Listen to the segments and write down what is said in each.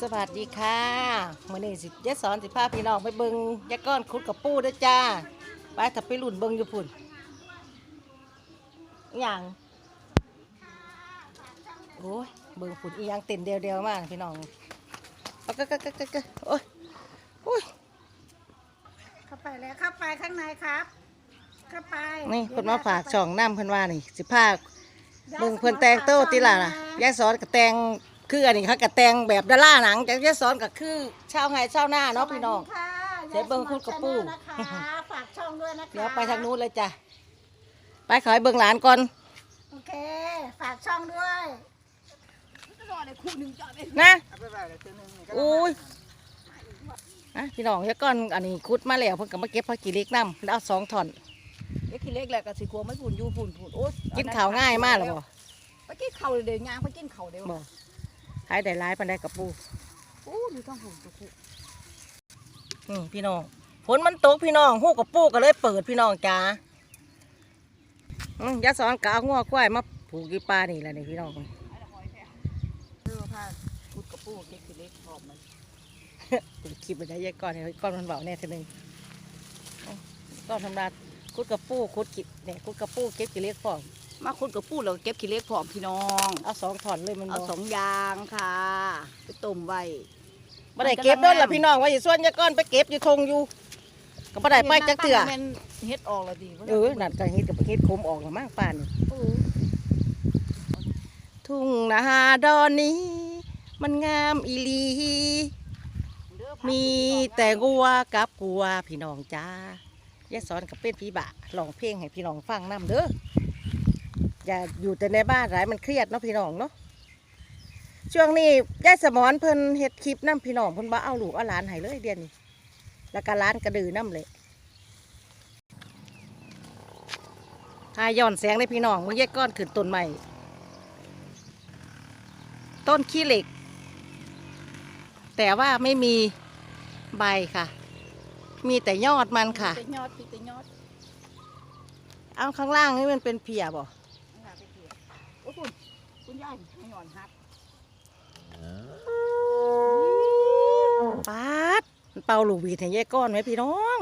สวัสดีค่ะมื่อนี้สิยายสอนสิพาพี่น้องไปเบิงยายก้อนคุดกับปูเด้อจ้า ไปถ้าไปลุ่นเบิงอยู่พุ่นอหย่างโอ้ยเบิงพุ่นอีหยังเต้นเดียวเดียวๆมากพี่น้องเอากะกะกะกะกะโอ้ยโอ้ยเข้าไปแล้วเข้าไปข้างในครับ เข้าไปนี่เพิ่นมาฝากช่องน้ำเพิ่นว่านี่สิพาเบิงเพิ่นแต่งโต้ติล่ะล่ะยายสอนกับแต่ง คืออันนี้เขากับแต่งแบบดาราหนังแต่ยายสอนก็คือชาวไงชาวหน้าเนาะพี่น้อง สวัสดีค่ะเดี๋ยวเบิ่งคุณกับปู่ ยายสมอนนะคะ ฝากช่องด้วยนะคะเดี๋ยวไปทางนู้นเลยจ้ะไปขอให้เบิ่งหลานก่อนโอเค ฝากช่องด้วยนะอุ้ยนะพี่น้องเดี๋ยวก่อนอันนี้คุดมาแล้วเพิ่นก็มาเก็บผักกีเล็กน้ำแล้วเอาสองท่อนเล็กขี้เล็กแหละก็สิกลัวไม่ผุนอยู่ผุนผุนโอ๊ยกินข้าวง่ายมากเลยบ่ไปกินข้าวเดี๋ยวยางไปกินข้าวเดี๋ยวบ่ ขายได้หลายปานใดกับปูโอ้ดูต้องผุนตัวคุนี่พี่น้องฝนมันตกพี่น้องหูกับปูก็เลยเปิดพี่น้องจ้าอืมยาสอนกเอางัวควายมาผูกอยู่ป่านี่แหละนี่พี่น้องเสื้อผ้าคุดกระปูเล็กขี้เล็กหอมมันเป็นคลิปไปได้ยายก้อนให้ก้อนมันเบาแน่ทีนึงเอาก้อนธรรมดาคุดกับปูคุดกิบเนี่ยคุดกับปูเก็บกี่เล็กพร้อม มาคุดกระปูแล้วก็เก็บขี้เล็กหอมพี่น้องเอาสองถอนเลยมันเอาสองอยางค่ะ ไปต้มไว้บ่ได้เก็บเด้อล่ะพี่น้องว่าอย่าส่วนยายก้อนไปเก็บอยู่ทงอยู่ก็บ่ได้ไปจักเถื่อแม่นเฮ็ดออกแล้วดีเออนั่นก็เฮ็ดกับเฮ็ดโคมออกและมากป่านนี่เออทุ่งนาดอนนี้ มันงามอีหลีเด้อมีแต่งัวกับกัวพี่น้องจ้ายายสอนกับเป็นพี่บะร้องเพลงให้พี่น้องฟังนํเด้อ อย่าอยู่แต่ในบ้านหลายมันเครียดเนาะพี่น้องเนาะช่วงนี้ยายสมอนเพิ่นเฮ็ดคลิปนํพี่น้องเพิ่นบ่เอาลูกเอาหลานให้เลยเดือนนี้แล้วก็ร้านกระดือน้ำเลยพาย้อนแสงได้พี่น้องมึงแยกก้อนขึ้นต้นใหม่ต้นขี้เหล็ก แต่ว่าไม่มีใบค่ะ มีแต่ยอดมันค่ะแต่ยอดพี่แต่ยอด เอาข้างล่างนี่มันเป็นเพียบ่ เอาหาไปเถอะโอ้คุณ คุณยายให้หย่อนหักปาดเป่าลูกหวีดให้แยกก้อนไหมพี่น้อง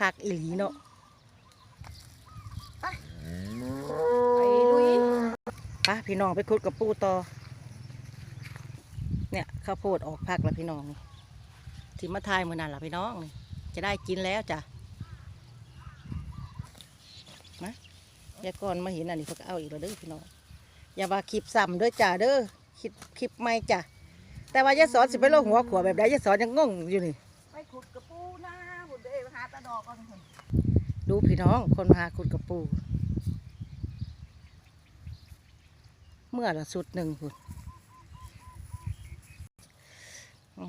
คักอีหลีเนาะไปลุยไปพี่น้องไปคุดกับปูต่อ เนี่ยข้าวโพดออกพักแล้วพี่น้องที่มาทายมือนั่นล่ะพี่น้อง จะได้กินแล้วจ้ะมายายก่อนมาเห็นอันนี้เขาก็เอาอีกแล้วเด้อพี่น้อง อย่าว่าคลิปซ้ำเด้อจ้าเด้อคลิปคลิปไม่จ้ะแต่ว่ายายสอนสิไปโลกหัวขวแบบใดยายสอนยังงงอยู่นี่ไปขุดกระปูนะหุ่นเด้หาตะดอกก่อนหุ่นดูพี่น้องคนมาหาขุดกับปู เมื่อละสุดหนึ่งพุ่นเอา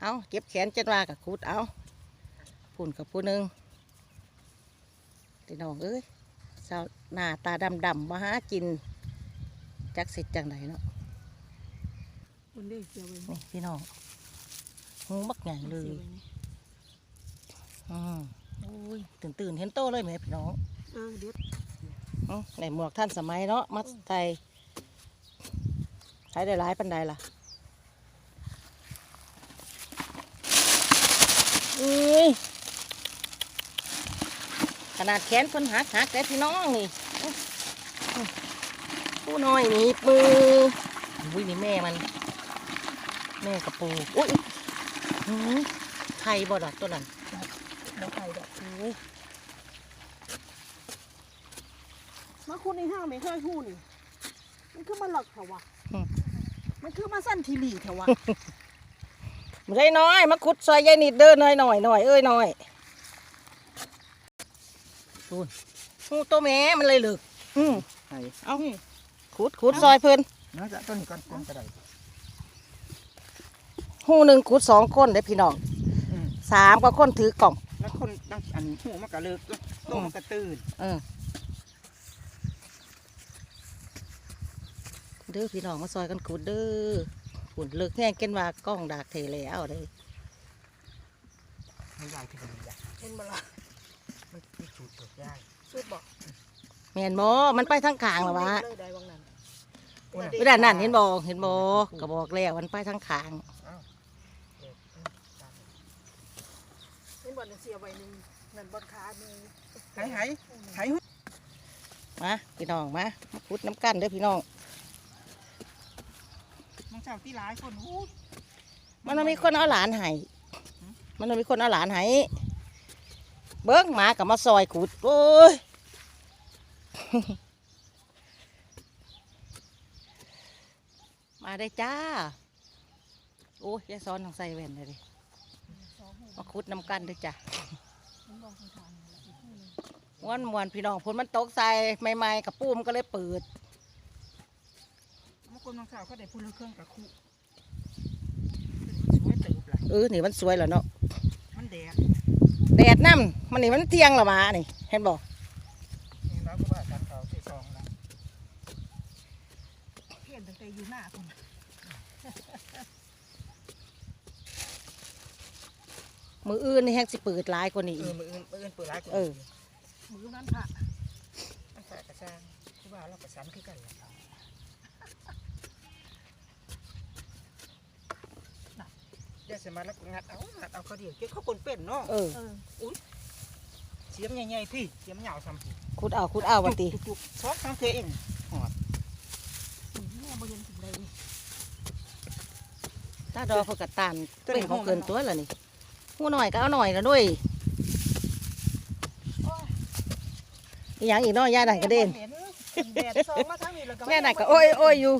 เอาเก็บแขนจันว่ากับขุดเอาพุ่นกับผู้หนึ่งพี่น้องเอ้ยสาวหน้าตาดำดำๆมาหากิน จักสิจังไหนเนาะหุ่นเด้เสียวไว้นี่พี่น้องหูบักใหญ่เลยอืมโอ้ยตื่นตื่นๆเห็นโตเลยไหมพี่น้องเออเด็ดอืมในหมวกท่านสมัยเนาะมัดไทยใช้ได้หลายปันใดล่ะอุ้ยขนาดแขนคนหักหักแต่พี่น้องนี่ อื้ออื้อผู้น้อยนี่ปืออุ้ยนี่แม่มัน แม่กระปูอุ้ยอื้อไทยบ่ดอกตัวนั้นดอกไข่ดอกอุ้ยมาคุณในห้างไม่เคยหูนี่มันคือมาหลอกเถอะวะมันคือมาสั้นทีหลีเถอะวะไม่ใช่น้อยมาขุดซอยยายนิดเด้อหน่อยหน่อยหน่อยเอ้ยหน่อยดูหูตัวแม่มันเลยเหลึกอืมไอ้เอา ขุดขุดซอยเพิ่นน่าจะต้นก้อนกลมกระไดหูหนึ่งขุดสองคนได้อพี่น้องอืมสามก็คนถือกล่อง แล้วคนตั้งอันหูมันกระเลิกโตมันกระตื่นเออเด้อพี่น้องมาซอยกันขุดเด้อขุดเลิกแห้งเกินว่ากล้องดากเทแล้วเลยไม่ใหญ่ที่ดีอะเห็นมาละมันมีสูตรตัวได้สุดบอกแม่นโมมันไปทั้งกลางหรอวะ เลยได้วังนั้นเวลานั่นเห็นบ่เห็นบ่ก็บอกแล้วมันไปทางขางเห็นบ่เนี่ยเสียไว้หนึงนั่นบ่ขาหนึงหายหายหายหูมาพี่น้องมามาพุดน้ำกันเด้อพี่น้องน้องสาวที่หลายคนอู้มันต้องมีคนเอาหลานให้มันต้องมีคนเอาหลานให้เบิ้งหมากับมาซอยขุดโอ้ย มาได้จ้า โอ้ยยายซ้อนต้องใส่แว่นเลยดิมาขุดน้ำกันเด้อจ้ะม้วนมวนๆพี่น้องฝนมันตกใส่ใหม่ๆกับปูมนก็เลยเปิดบางคนน้องสาวก็ได้พูดเรื่องเครื่องกับคู่สวยเติบเลยเออนี่มันสวยแล้วเนาะ มันแดด แดดน้ำมันนี่มันเที่ยงและมานี่ เห็นบ่นี่เราก็ว่าการเขาใส่ซองละเห็นตั้งแต่อยู่หน้าพุ่น มืออื่นนี่แฮงสิเปิดหลายกว่านี้เออีอก มืออื่นมืออื่นเปิดร้านก่อนเออ มือนั้นพระมันฝากกระซังคือว่าเรากระสันคือกันแหละเดี๋ยวสมาแล้วก็งัดเอางัดเอาเขาเดียวเกี่ยวเขาคนเป็นเนาะเออ เออเสียมใหญ่ๆพี่เสียมยาวซ้ำพี่ขุดเอาขุดเอาวันตีจุกๆสองสามเทเองหอดแม่บ่เห็นถึงใดนี่ถ้าดอกพวกกระตานเป็นของเกินตัวแล้วนี่ หูหน่อยก็เอาหน่อยแล้วด้วยอีหยังอีกเน้อยย่าหนันกระเด็นแม่บ่ห็แดดซองมาทางนี้แล้วก็ย่าหนันก็โอ้ยโอ้ยอยู่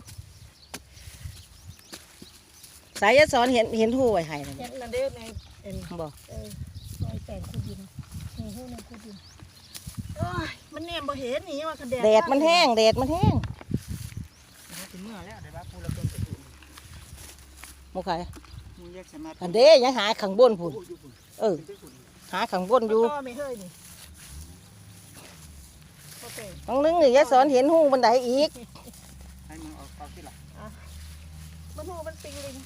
สายยาสอนเห็นเห็นหูไว้ให้นั่นเห็นนั่นเด้ในเอ็นบอกเออซอยแต่งคูดินนี่หูนึงคูดินโอ้ยมันแนมบ่เห็นนี่ว่าคันแดดแดดมันแห้งแดดมันแห้งเอาถึงเมื่อแล้วเดี๋ยวว่าพูดแล้วเกินไปดูโมใครมึง แยกสมาธิอันเด้ยังหาขังบนผุนโอ้ยอยู่พุ่นเออเป็นไปพุ่นหาขังบนอยู่ก็ไม่เฮ้ยนี่โอเคน้องนึงนี่ยาสอนเห็นหูบันไดอีกให้มึงเอาเอาที่หลังมันหูมันปิงลิง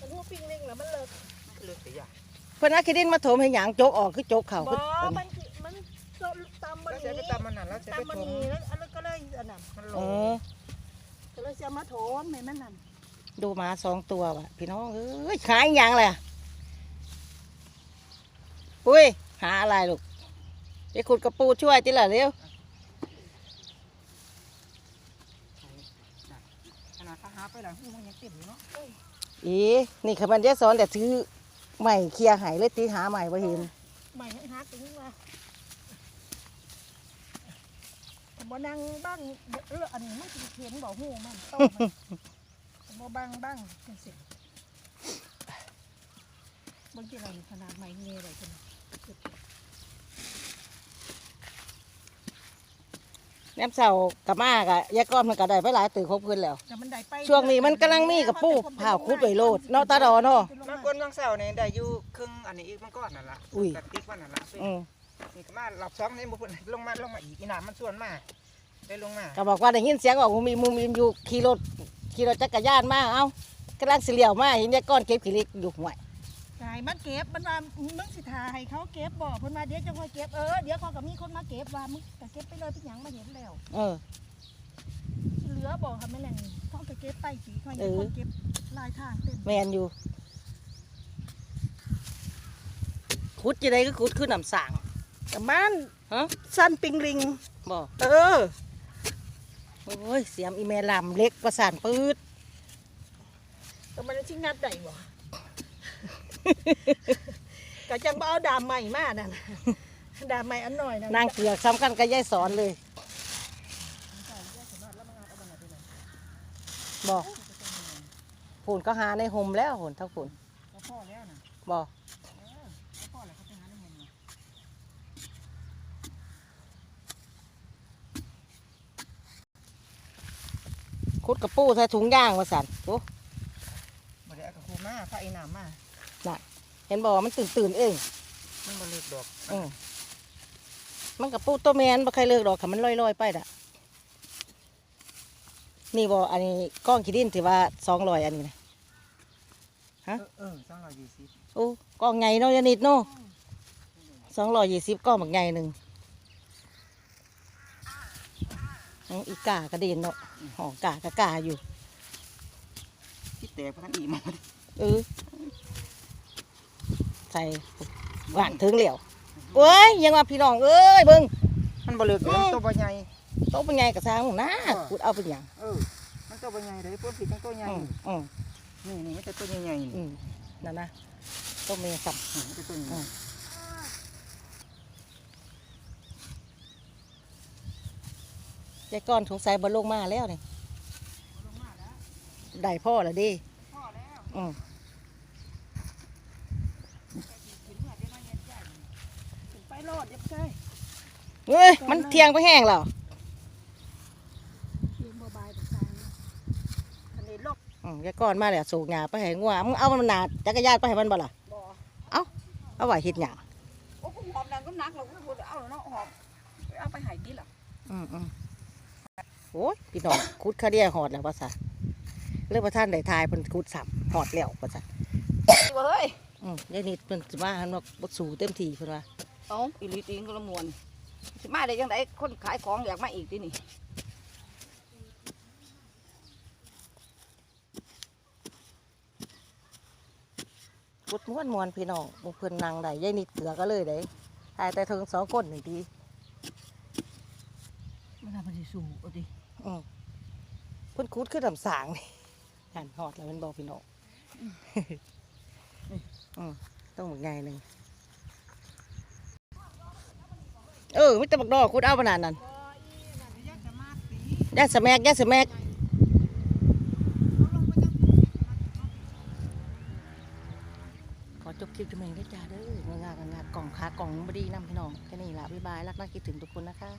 มันหูปิงลิงแล้วมันเลิกเลือกแต่ยาเพิ่นเอาคิดินมาถมให้หยางโจกออกคือโจกเข่าบ่เพิ่นมันสิมันตำมันแล้วจะนี้ไปตำมันนั่นแล้วจะไปตำมันถมนี้แล้วอันนั้นก็เลยอันนั้นมันโหลเออก็เลยจะเอามาโถมให้มันนั่น ดูหมาสองตัวว่ะ พี่น้องเอ้ยขายหยังเลยปุ้ย หาอะไรลูกไปขุดกระปูช่วยจิล่ะเร็วขนาดถ้าหาไปหลังหูมันยังเต็มอยู่เนาะอีนี่คือมันจะสอนแต่ถือใหม่เคลียร์ใหายเลยตีหาใหม่บ่เห็นใหม่ให้ฮักถึงว่าบ่นั่งบ้างเอออันนี้มันสิเห็นบ่หูมันโตมัน บ่บังบังจังซี่บ่กี่อะไรขนาดใหม่เงี้ยเลยจังแนมเสากับมากะยายก้อนมันก็ได้ไปหลายตื่นครบคืนแล้ว แต่มันได้ไปช่วงนี้มันกำลังมีกับปูเผาคุดไว้โลดเนาะตาดอเนาะ บางคนบางเสาเนี่ยได้อยู่ครึ่งอันนี้อีกมันก้อนนั่นละอุ้ย กระติกมันนั่นละอืมนี่ก็มาหลับสองนี่บุญลงมาลงมาอีกอีน้ำมันส่วนมาได้ลงมาก็บอกว่าได้ยินเสียงออกมูมีมูมีอยู่ขี่รถ ขี่รถจักรยานมาเอ้ากำลังสิเลี้ยวมาเห็นยายก้อนเก็บขี้เหล็กอยู่ห่วยใช่มันเก็บมันว่ามึงสิทาให้เขาเก็บบ่เพิ่นมาเดี๋ยวจะค่อยเก็บเออเดี๋ยวเขาก็มีคนมาเก็บว่ามึงก็เก็บไปเลยพี่หยังมาเห็นแล้วเออเหลือบ่ค่ะแม่นั่นเขาก็เก็บไปสีเขาเอยังอคนเก็บลายทางเต็มแมนอยู่ขุดจะได้ก็ขุดขึ้นน้ำสั่งแต่มันฮะสั้นปิงลิงบอกเออ โอ้ยเสียมอีเมลลำเล็กประสานปืดแต่มันชิงัดได้บ่ก็จังบ่เอาดามใหม่มานั่นน่ะดามใหม่อันหน่อยนั่นนางเกลือกสำคัญกับยายสอนเลยบอกผุนก็หาในห่มแล้วผุนทั้งผุนก็พ่อแล้วนะบอกก็พ่อแล้วเขาไปหาในเงินมา คุดกระปูใส่ถุงย่างมาสั่นโอ้บ่ได้เอากระคูมาพระไอ้น้ำมาเห็นบอกว่ามันตื่นตื่นๆเองมันบ่เลิกดอกอืมมันกระปูตัวแมนบ่ใครเลิกดอกค่ะมันลอยๆไปด่ะนี่บอกอันนี้ก้องขี้ดินที่ว่าสองรอยอันนี้นะเออเออสองร้อยยี่สิบโอ้ก้องไงเนาะอยานิดเนาะสองรอยยี่สิบก้องบักไงหนึ่ง อื้ออีกากระเด็นเนาะเหอกากะกาอยู่ที่แตกพันอีมาเออใส่หวานถึงเหลียวเอ้ยยังว่าพี่น้องเอ้ยเบิ่งมันบ่เลิกมันตัวบ่ใหญ่โตเป็นไงกับสร้างหนูนะอ่ากูเอาเป็นหยังเออมันตัวบ่ใหญ่เลยพวกผิดทั้งตัวใหญ่อืมอืมนี่นี่มันจะตัวใหญ่ๆนี่อืมนั่นนะโตเมียสับอืมมันจะตัวใหญ่ อืม ยายก้อนสงสัยบอลงมาแล้วนี่ได้พ่อแล้วดิอืมไปโลดยับใช่เฮ้ย มันเทียงไปแห้งแล้วเลี้ยงบายๆแบบกลางคันนี้ลกอืมยายก้อนมาแล้วสูงหยาไปให้งัวมึงเอามันหนาจักรยานไปให้มันบ่ล่ะบ่เอาไว้เฮ็ดหยังโอ้กูหอมนั่นก็หนักแล้วกูบ่ได้เอาแล้วเนาะหอมไปเอาไปใหายกินล่ะอืมอืมโอ้ยพี่น้องคุดคาเดียหอดแล้วภาษาเรื่องประท่านได้ทายเพิ่นคุดสับหอดแล้วภาษาเฮ้ยอืมยายนิดเพิ่นสิมาหันมาบ่สู่เต็มที่เพิ่นว่าเอาอีหลีติงก็ละมวนสิมาได้จังไดคนขายของอยากมาอีกตินี่กุดม้วนมวนพี่น้องบ่เพิ่นนั่งได้ยายนิดเกลือก็เลยได้ทายแต่เทิงสองคนนี่ดีมันน่าสิสู้เอาดิ อืมเพิ่นคุดคือลำสางนี่หันหอดแล้วมันบอกพี่น้องอืมต้องหมกใหญ่หนึ่งเออไม่ต้องบักดอกคุดเอาขนาดนั้นยาสแมกยาสแมกขอจบคลิปจุเมงด้วยจ้าเด้องานงานกล่องขากล่องบดีน้ำพี่น้องแค่นี้ละบ๊ายบาย รักน่าคิดถึงทุกคนนะคะ